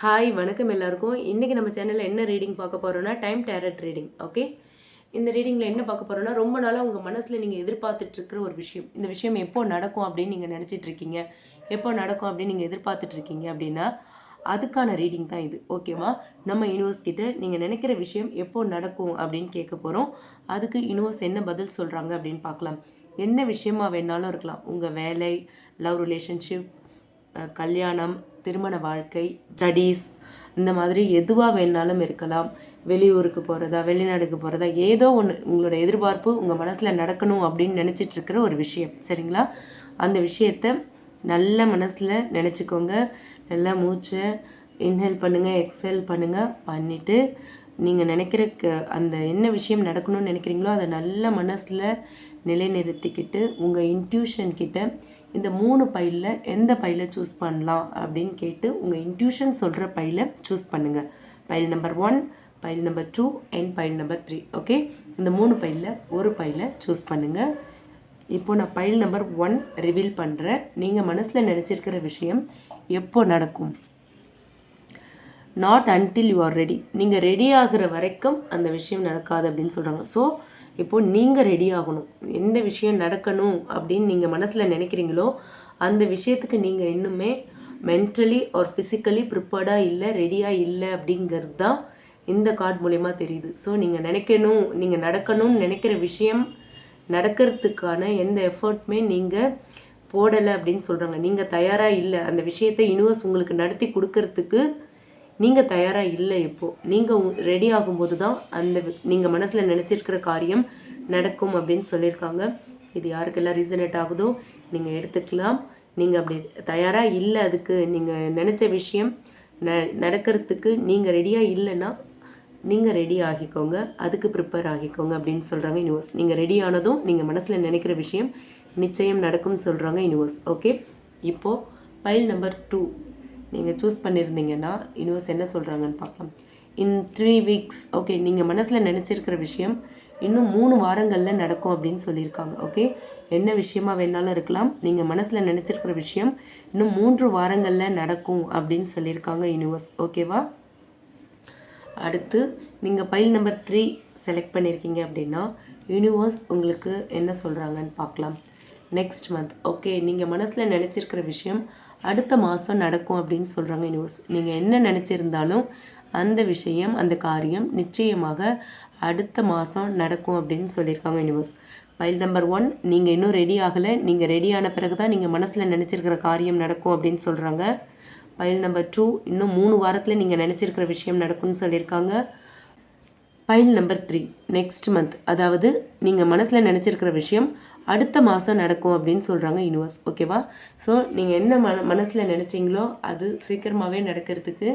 Hi வணக்கம் எல்லாருக்கும். இன்றைக்கி நம்ம சேனலில் என்ன ரீடிங் பார்க்க போகிறோன்னா டைம் டேரட் ரீடிங் ஓகே இந்த ரீடிங்கில் என்ன பார்க்க போகிறோன்னா ரொம்ப நாளாக உங்கள் மனசில் நீங்கள் எதிர்பார்த்துட்ருக்கிற ஒரு விஷயம். இந்த விஷயம் எப்போ நடக்கும் அப்படின்னு நீங்கள் நினச்சிட்டு இருக்கீங்க? எப்போ நடக்கும் அப்படின்னு நீங்கள் எதிர்பார்த்துட்ருக்கீங்க அப்படின்னா அதுக்கான ரீடிங் தான் இது ஓகேவா நம்ம யூனிவர்ஸ் கிட்ட நீங்கள் நினைக்கிற விஷயம் எப்போ நடக்கும் அப்படின்னு கேட்க போகிறோம் அதுக்கு யூனிவர்ஸ் என்ன பதில் சொல்கிறாங்க அப்படின்னு பார்க்கலாம். என்ன விஷயமா வேணாலும் இருக்கலாம். உங்கள் வேலை லவ் ரிலேஷன்ஷிப் கல்யாணம் திருமண வாழ்க்கை ஸ்டடீஸ் இந்த மாதிரி எதுவாக வேணாலும் இருக்கலாம். வெளியூருக்கு போகிறதா வெளிநாடுக்கு போகிறதா ஏதோ ஒன்று உங்களோட எதிர்பார்ப்பு உங்கள் மனசில் நடக்கணும் அப்படின்னு நினச்சிட்டு இருக்கிற ஒரு விஷயம். சரிங்களா? அந்த விஷயத்த நல்ல மனசில் நினச்சிக்கோங்க. நல்லா மூச்சை இன்ஹேல் பண்ணுங்கள் எக்ஸேல் பண்ணுங்கள் பண்ணிவிட்டு நீங்கள் நினைக்கிற க அந்த என்ன விஷயம் நடக்கணும்னு நினைக்கிறீங்களோ அதை நல்ல மனசில் நிலைநிறுத்திக்கிட்டு உங்கள் இன்ட்யூஷன் கிட்ட இந்த மூணு பையில் எந்த பையில் சூஸ் பண்ணலாம் அப்படின்னு கேட்டு உங்கள் இன்ட்யூஷன் சொல்கிற பையில் சூஸ் பண்ணுங்கள் file number one file number two and file number three okay இந்த மூணு பையில் ஒரு பையில் சூஸ் பண்ணுங்கள் இப்போ நான் பைல் நம்பர் ஒன் ரிவீல் பண்ணுறேன் நீங்கள் மனசில் நினச்சிருக்கிற விஷயம் எப்போ நடக்கும்? Not until you are ready நீங்கள் ரெடி ஆகிற வரைக்கும் அந்த விஷயம் நடக்காது அப்படின்னு சொல்கிறாங்க ஸோ இப்போ நீங்கள் ரெடி ஆகணும். எந்த விஷயம் நடக்கணும் அப்படின்னு நீங்கள் மனசில் நினைக்கிறீங்களோ அந்த விஷயத்துக்கு நீங்கள் இன்னுமே மென்டலி ஆர் ஃபிசிக்கலி ப்ரிப்பேர்டாக இல்லை ரெடியாக இல்லை அப்படிங்கிறது தான் இந்த கார்டு மூலயமா தெரியுது. ஸோ நீங்கள் நினைக்கணும் நீங்கள் நடக்கணும்னு நினைக்கிற விஷயம் நடக்கிறதுக்கான எந்த எஃபர்ட்டுமே நீங்கள் போடலை அப்படின்னு சொல்கிறாங்க நீங்கள் தயாராக இல்லை. அந்த விஷயத்தை யூனிவர்ஸ் உங்களுக்கு நடத்தி கொடுக்கறதுக்கு நீங்கள் தயாராக இல்லை இப்போது நீங்கள் ரெடி ஆகும்போது தான் அந்த நீங்கள் மனசில் நினச்சிருக்கிற காரியம் நடக்கும் அப்படின்னு சொல்லியிருக்காங்க. இது யாருக்கெல்லாம் ரீசனேட் ஆகுதோ நீங்கள் எடுத்துக்கலாம். நீங்கள் அப்படி தயாராக இல்லை அதுக்கு நீங்கள் நினச்ச விஷயம் ந நடக்கிறதுக்கு நீங்கள் ரெடியாக இல்லைன்னா நீங்கள் ரெடி ஆகிக்கோங்க. அதுக்கு ப்ரிப்பேர் ஆகிக்கோங்க அப்படின்னு சொல்கிறாங்க யூனிவர்ஸ் நீங்கள் ரெடி ஆனதும் நீங்கள் மனசில் நினைக்கிற விஷயம் நிச்சயம் நடக்கும்னு சொல்கிறாங்க யூனிவர்ஸ் ஓகே இப்போது பைல் நம்பர் டூ நீங்கள் சூஸ் பண்ணியிருந்தீங்கன்னா யூனிவர்ஸ் என்ன சொல்கிறாங்கன்னு பார்க்கலாம். இன் த்ரீ வீக்ஸ் ஓகே நீங்கள் மனசில் நினச்சிருக்கிற விஷயம் இன்னும் மூணு வாரங்களில் நடக்கும் அப்படின்னு சொல்லியிருக்காங்க ஓகே என்ன விஷயமா வேணாலும் இருக்கலாம். நீங்கள் மனசில் நினச்சிருக்கிற விஷயம் இன்னும் மூன்று வாரங்களில் நடக்கும் அப்படின்னு சொல்லியிருக்காங்க யூனிவர்ஸ் ஓகேவா அடுத்து நீங்கள் பைல் நம்பர் த்ரீ செலக்ட் பண்ணியிருக்கீங்க அப்படின்னா யூனிவர்ஸ் உங்களுக்கு என்ன சொல்கிறாங்கன்னு பார்க்கலாம். நெக்ஸ்ட் மந்த் ஓகே நீங்கள் மனசில் நினச்சிருக்கிற விஷயம் அடுத்த மாதம் நடக்கும் அப்படின்னு சொல்கிறாங்க யூனிவர்ஸ் நீங்கள் என்ன நினச்சிருந்தாலும் அந்த விஷயம் அந்த காரியம் நிச்சயமாக அடுத்த மாதம் நடக்கும் அப்படின்னு சொல்லியிருக்காங்க யூனிவர்ஸ் மைல் நம்பர் ஒன் நீங்கள் இன்னும் ரெடி ஆகலை. நீங்கள் ரெடியான பிறகு தான் நீங்கள் மனசில் நினச்சிருக்கிற காரியம் நடக்கும் அப்படின்னு சொல்கிறாங்க பயில் நம்பர் டூ இன்னும் மூணு வாரத்தில் நீங்கள் நினச்சிருக்கிற விஷயம் நடக்கும்னு சொல்லியிருக்காங்க. File number three next month அதாவது நீங்கள் மனசில் நினச்சிருக்கிற விஷயம் அடுத்த மாதம் நடக்கும் அப்படின்னு சொல்கிறாங்க யூனிவர்ஸ் ஓகேவா ஸோ நீங்கள் என்ன மன மனசில் நினச்சிங்களோ அது சீக்கிரமாகவே நடக்கிறதுக்கு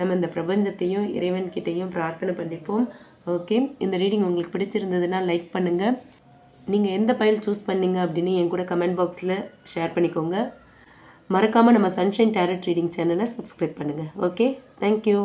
நம்ம இந்த பிரபஞ்சத்தையும் இறைவன்கிட்டையும் பிரார்த்தனை பண்ணிப்போம். ஓகே இந்த ரீடிங் உங்களுக்கு பிடிச்சிருந்ததுன்னா லைக் பண்ணுங்கள் நீங்கள் எந்த பயில் சூஸ் பண்ணீங்க அப்படின்னு என் கூட கமெண்ட் பாக்ஸில் ஷேர் பண்ணிக்கோங்க. மறக்காமல் நம்ம சன்ஷைன் டேரட் ரீடிங் சேனலை சப்ஸ்கிரைப் பண்ணுங்கள் ஓகே தேங்க்யூ